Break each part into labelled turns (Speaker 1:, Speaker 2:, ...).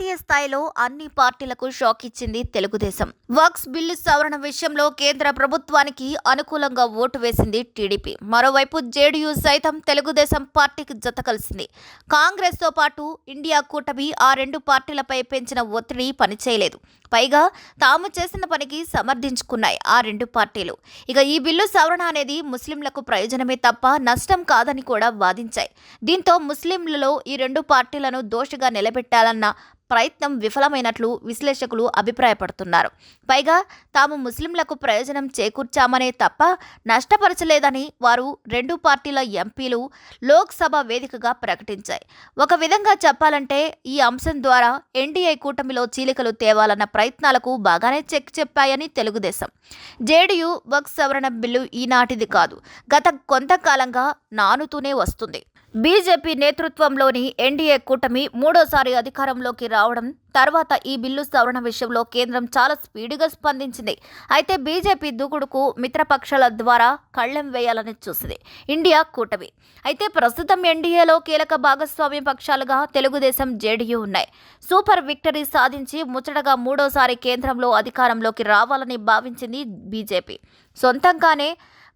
Speaker 1: జాతీయ స్థాయిలో అన్ని పార్టీలకు షాక్ ఇచ్చింది తెలుగుదేశం. వక్స్ బిల్లు సవరణ విషయంలో కేంద్ర ప్రభుత్వానికి అనుకూలంగా ఓటు వేసింది టీడీపీ. మరోవైపు జేడీయూ సైతం తెలుగుదేశం పార్టీకి జత కలిసింది. కాంగ్రెస్తో పాటు ఇండియా కూటమి ఆ రెండు పార్టీలపై పెంచిన ఒత్తిడి పనిచేయలేదు. పైగా తాము చేసిన పనికి సమర్థించుకున్నాయి ఆ రెండు పార్టీలు. ఇక ఈ బిల్లు సవరణ అనేది ముస్లింలకు ప్రయోజనమే తప్ప నష్టం కాదని కూడా వాదించాయి. దీంతో ముస్లింలలో ఈ రెండు పార్టీలను దోషిగా నిలబెట్టాలన్న ప్రయత్నం విఫలమైనట్లు విశ్లేషకులు అభిప్రాయపడుతున్నారు. పైగా తాము ముస్లింలకు ప్రయోజనం చేకూర్చామనే తప్ప నష్టపరచలేదని వారు రెండు పార్టీల ఎంపీలు లోక్సభ వేదికగా ప్రకటించాయి. ఒక విధంగా చెప్పాలంటే ఈ అంశం ద్వారా ఎన్డీఏ కూటమిలో చీలికలు తేవాలన్న ప్రయత్నాలకు బాగానే చెక్ చెప్పాయని తెలుగుదేశం. జేడీయూ వక్ సవరణ బిల్లు ఈనాటిది కాదు. గత కొంతకాలంగా నానుతూనే వస్తుంది. బీజేపీ నేతృత్వంలోని ఎన్డీఏ కూటమి మూడోసారి అధికారంలోకి రావడం తర్వాత ఈ బిల్లు సవరణ విషయంలో కేంద్రం చాలా స్పీడ్గా స్పందించింది. అయితే బీజేపీ దూకుడుకు మిత్రపక్షాల ద్వారా కళ్ళెం వేయాలని చూసింది ఇండియా కూటమి. అయితే ప్రస్తుతం ఎన్డీఏలో కీలక భాగస్వామ్య పక్షాలుగా తెలుగుదేశం జేడీయూ ఉన్నాయి. సూపర్ విక్టరీ సాధించి ముచ్చటగా మూడోసారి కేంద్రంలో అధికారంలోకి రావాలని భావించింది బీజేపీ. సొంతంగానే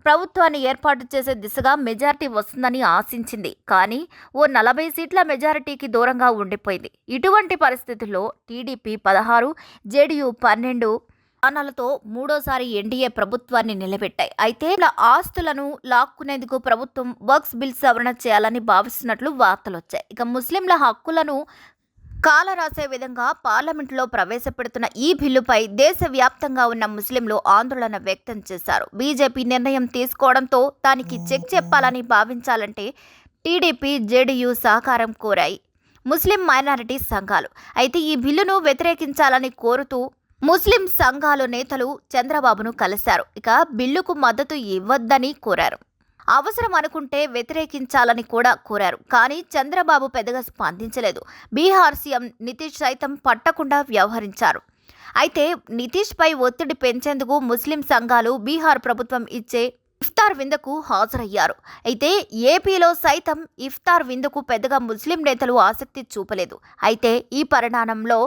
Speaker 1: ప్రభుత్వాన్ని ఏర్పాటు చేసే దిశగా మెజారిటీ వస్తుందని ఆశించింది. కానీ ఓ నలభై సీట్ల మెజారిటీకి దూరంగా ఉండిపోయింది. ఇటువంటి పరిస్థితుల్లో టీడీపీ పదహారు జేడీయూ పన్నెండు స్థానాలతో మూడోసారి ఎన్డీఏ ప్రభుత్వాన్ని నిలబెట్టాయి. అయితే ఆస్తులను లాక్కునేందుకు ప్రభుత్వం వర్క్స్ బిల్ సవరణ చేయాలని భావిస్తున్నట్లు వార్తలు వచ్చాయి ఇక ముస్లింల హక్కులను కాల రాసే విధంగా పార్లమెంట్లో ప్రవేశపెడుతున్న ఈ బిల్లుపై దేశవ్యాప్తంగా ఉన్న ముస్లింలు ఆందోళన వ్యక్తం చేశారు. బీజేపీ నిర్ణయం తీసుకోవడంతో దానికి చెక్ చెప్పాలని భావించాలంటే టీడీపీ జేడీయూ సహకారం కోరాయి. ముస్లిం మైనారిటీ సంఘాలు అయితే ఈ బిల్లును వ్యతిరేకించాలని కోరుతూ ముస్లిం సంఘాలు నేతలు చంద్రబాబును కలిశారు. ఇక బిల్లుకు మద్దతు ఇవ్వద్దని కోరారు. అవసరం అనుకుంటే వ్యతిరేకించాలని కూడా కోరారు. కానీ చంద్రబాబు పెద్దగా స్పందించలేదు. బీహార్ సీఎం నితీష్ సైతం పట్టకుండా వ్యవహరించారు. అయితే నితీష్పై ఒత్తిడి పెంచేందుకు ముస్లిం సంఘాలు బీహార్ ప్రభుత్వం ఇచ్చే ఇఫ్తార్ విందుకు హాజరయ్యారు. అయితే ఏపీలో సైతం ఇఫ్తార్ విందుకు పెద్దగా ముస్లిం నేతలు ఆసక్తి చూపలేదు. అయితే ఈ పరిణామంలో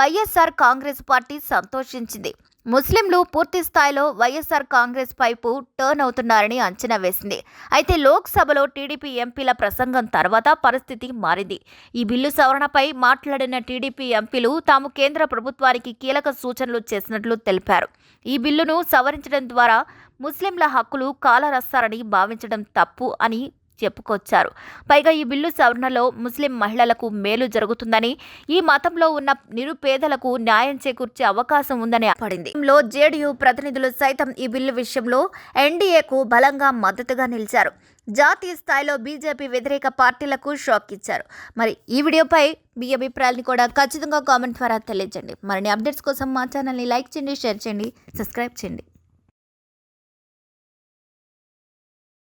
Speaker 1: వైఎస్ఆర్ కాంగ్రెస్ పార్టీ సంతోషించింది. ముస్లింలు పూర్తి స్థాయిలో వైఎస్ఆర్ కాంగ్రెస్ వైపు టర్న్ అవుతున్నారని అంచనా వేసింది. అయితే లోక్సభలో టీడీపీ ఎంపీల ప్రసంగం తర్వాత పరిస్థితి మారింది. ఈ బిల్లు సవరణపై మాట్లాడిన టీడీపీ ఎంపీలు తాము కేంద్ర ప్రభుత్వానికి కీలక సూచనలు చేసినట్లు తెలిపారు. ఈ బిల్లును సవరించడం ద్వారా ముస్లింల హక్కులు కాలరస్తారని భావించడం తప్పు అని చెప్పుకొచ్చారు. పైగా ఈ బిల్లు సవరణలో ముస్లిం మహిళలకు మేలు జరుగుతుందని ఈ మతంలో ఉన్న నిరుపేదలకు న్యాయం చేకూర్చే అవకాశం ఉందని పడింది. లో జేడీయూ ప్రతినిధులు సైతం ఈ బిల్లు విషయంలో ఎన్డీఏకు బలంగా మద్దతుగా నిలిచారు. జాతీయ స్థాయిలో బీజేపీ వ్యతిరేక పార్టీలకు షాక్ ఇచ్చారు. మరి ఈ వీడియోపై మీ అభిప్రాయాన్ని కూడా ఖచ్చితంగా కామెంట్ ద్వారా తెలియజేయండి. మరిన్ని అప్డేట్స్ కోసం మా ఛానల్ని లైక్ చేయండి షేర్ చేయండి సబ్స్క్రైబ్ చేయండి.